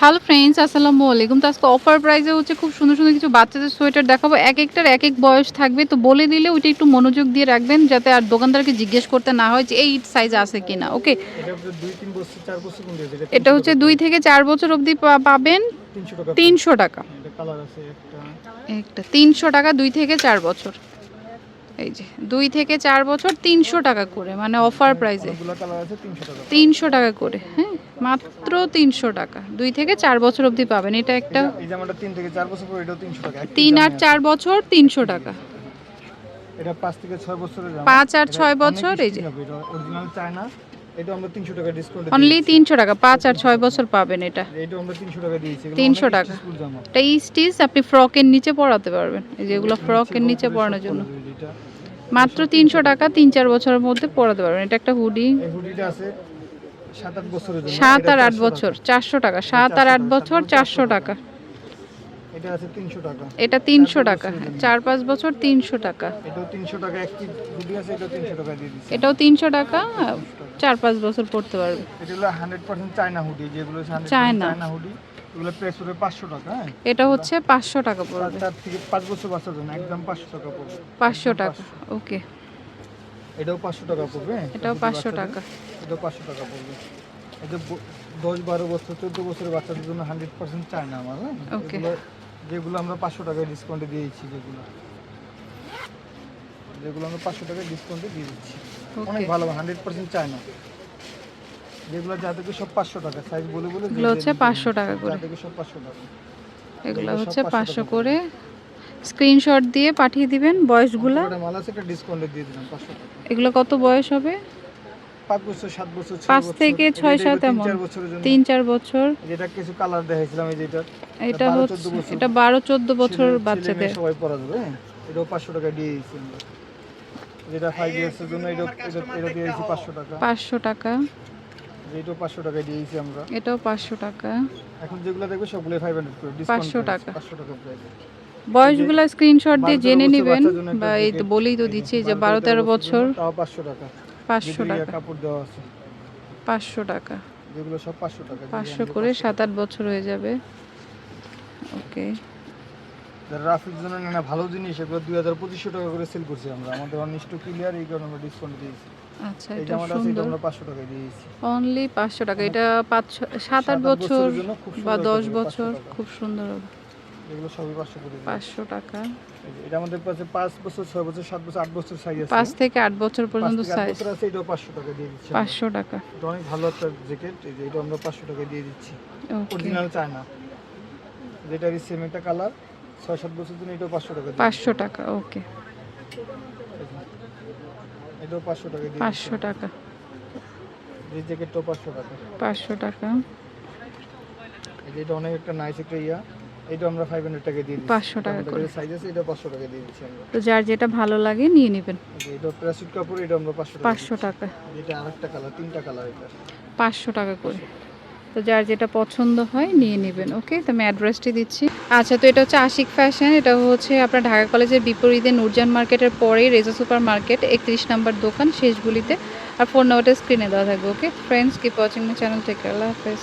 Hello friends আসসালামু আলাইকুম। তো আজকে অফার প্রাইসে হচ্ছে খুব সুন্দর সুন্দর কিছু বাচ্চাদের সোয়েটার দেখাবো। এক একটার এক এক বয়স থাকবে। তো বলে দিলে ওইটা একটু মনোযোগ দিয়ে রাখবেন যাতে আর দোকানদারকে জিজ্ঞেস করতে না হয় যে এই সাইজ আছে কিনা ওকে এটা হচ্ছে দুই থেকে চার বছর অবধি পাবেন তিনশো টাকা। একটা। তিনশো টাকা দুই থেকে চার বছর। এই যে দুই থেকে চার বছর তিনশো টাকা করে মানে অফার প্রাইসে তিনশো টাকা করে হ্যাঁ? মাত্র তিনশো টাকা। দুই থেকে চার বছর অবধি পাবেন। এটা একটা এই জামাটা তিন থেকে চার বছর এটাও তিনশো টাকা। তিন আর চার বছর তিনশো টাকা। এটা পাঁচ থেকে ছয় বছরের পাঁচ আর ছয় বছর এই যে। স্টিল হবে, এটা অরিজিনাল চায়না। এটা আমরা তিনশো টাকা ডিসকাউন্ট অনলি তিনশো টাকা। পাঁচ আর ছয় বছর পাবেন এটা। এটা আমরা তিনশো টাকা দিয়েছি। 300 টাকা। এটা স্টিচ আপনি ফ্রকের নিচে পরাতে পারবেন। এই যেগুলো ফ্রকের নিচে পরানোর জন্য। মাত্র তিনশো টাকা। তিন চার বছরের মধ্যে পরাতে পারবেন। এটা একটা হুডি এই হুডিটা আছে। সাত আর আট বছর চারশো টাকা। সাত আর আট বছর চারশো টাকা। এটা তিনশো টাকা। চার পাঁচ বছর তিনশো টাকা। এটাও তিনশো টাকা। চার পাঁচ বছর পড়তে পারবে। চায়না হ্যাঁ? এটা হচ্ছে পাঁচশো টাকা পড়বে। পাঁচ বছর বাচ্চার জন্য একদম পাঁচশো টাকা পড়বে। পাঁচশো টাকা ওকে। এটাও পাঁচশো টাকা পড়বে হ্যাঁ? এটাও হুডি পাঁচশো বাচ্চাদের। টাকা। এটাও পাঁচশো টাকা পড়বে। এটা ব- দশ বারো বছর চোদ্দ বছরের বাচ্চাদের জন্য হান্ড্রেড পার্সেন্ট চায়না আমার হ্যাঁ? যেগুলো আমরা পাঁচশো টাকায় ডিসকাউন্টে দিয়েছি যেগুলো। যেগুলো আমরা পাঁচশো টাকায় ডিসকাউন্টে দিয়ে দিচ্ছি। অনেক ভালো হান্ড্রেড পার্সেন্ট চায়না। যেগুলো যা থেকে সব পাঁচশো টাকা সাইজ বলে বলে এগুলো হচ্ছে 500 টাকা করে। যা থেকে সব পাঁচশো টাকা। এগুলো হচ্ছে 500 পাঁচশো করে। স্ক্রিনশট দিয়ে পাঠিয়ে দিবেন বয়সগুলো। এগুলো কত বয়স হবে? পাঁচ থেকে ছয় সাত এমন। তিন চার বছর। যেটা কিছু কালার দেখাইছিলাম এই যেটা এটা। হচ্ছে এটা বারো চোদ্দ বছর বাচ্চাদের। সবাই পরা যাবে হ্যাঁ? এটাও পাঁচশো টাকা দিয়ে যেটা ফাইভ ইয়ার্সের জন্য এটা এটা এটা দিয়েছি পাঁচশো টাকা। পাঁচশো টাকা। এটাও পাঁচশো টাকা দিয়েছি আমরা। এটাও পাঁচশো টাকা। এখন যেগুলো দেখবে সবগুলো ফাইভ হান্ড্রেড করে 500 টাকা। পাঁচশো টাকা প্রাইস বয়সগুলো স্ক্রিনশট দিয়ে জেনে নেবেন। বা এই তো বলেই তো দিচ্ছি যে বারো তেরো বছর। পাঁচশো টাকা। পাঁচশো ইয়া টাকা। কাপড় দেওয়া আছে। পাঁচশো টাকা। যেগুলো সব পাঁচশো টাকা পাঁচশো করে সাত আট বছর হয়ে যাবে। ওকে। রাফির জন্য না ভালো জিনিস এগুলো দুই হাজার পঁচিশশো টাকা করে সেল করছি আমরা। আমাদের অনিষ্ট ক্লিয়ার এই কারণে আমরা ডিসকাউন্ট দিয়েছি। আচ্ছা এটা সুন্দর। আমরা পাঁচশো টাকায় দিয়েছি। অনলি পাঁচশো টাকা। এটা পাঁচ ছ- সাত সাত আট আট বছর বা সুন্দর দশ হবে, বছর খুব সুন্দর হবে। এগুলো সবই পাঁচশো করে দিয়েছি। পাঁচশো টাকা। এটা আমাদের কাছে পাঁচ বছর ছয় বছর সাত বছর আট বছর সাইজ আছে। পাঁচ থেকে আট বছর পর্যন্ত সাইজ বছর আছে এটাও পাঁচশো টাকা দিয়ে দিচ্ছি আমরা। পাঁচশো টাকা। এটা অনেক ভালো একটা জ্যাকেট এই যে এটা আমরা পাঁচশো টাকা দিয়ে দিচ্ছি। অরিজিনাল চায়না যেটা সেম একটা কালার ছয় সাত বছর জন্য এটাও পাঁচশো টাকা দিয়ে পাঁচশো টাকা ওকে এটাও পাঁচশো টাকা দিয়ে পাঁচশো টাকা। এই জ্যাকেটটাও পাঁচশো টাকা। পাঁচশো টাকা। এই যে এটা অনেক একটা নাইস একটা ইয়া। এটা আমরা ফাইভ হান্ড্রেড টাকা দিয়ে দিচ্ছি। 500 টাকা করে। সাইজ আছে এটা পাঁচশো টাকা দিয়ে দিচ্ছি আমরা। তো যার যেটা ভালো লাগে নিয়ে নেবেন। এটা প্যারাসুট কাপড় এটা আমরা পাঁচশো টাকা পাঁচশো টাকা। এটা আরেকটা কালার তিনটা কালার এটা। পাঁচশো টাকা করে। তো যার যেটা পছন্দ হয় নিয়ে নেবেন ওকে তো আমি অ্যাড্রেসটি দিচ্ছি। আচ্ছা তো এটা হচ্ছে আশিক ফ্যাশন এটা হচ্ছে আপনার ঢাকা কলেজের বিপরীতে নূরজান মার্কেটের পরেই রেজা সুপার মার্কেট একত্রিশ নাম্বার দোকান শেষগুলিতে। আর ফোন নাম্বারটা স্ক্রিনে দেওয়া থাকবে okay friends keep watching my channel take আল্লাহ হাফেজ।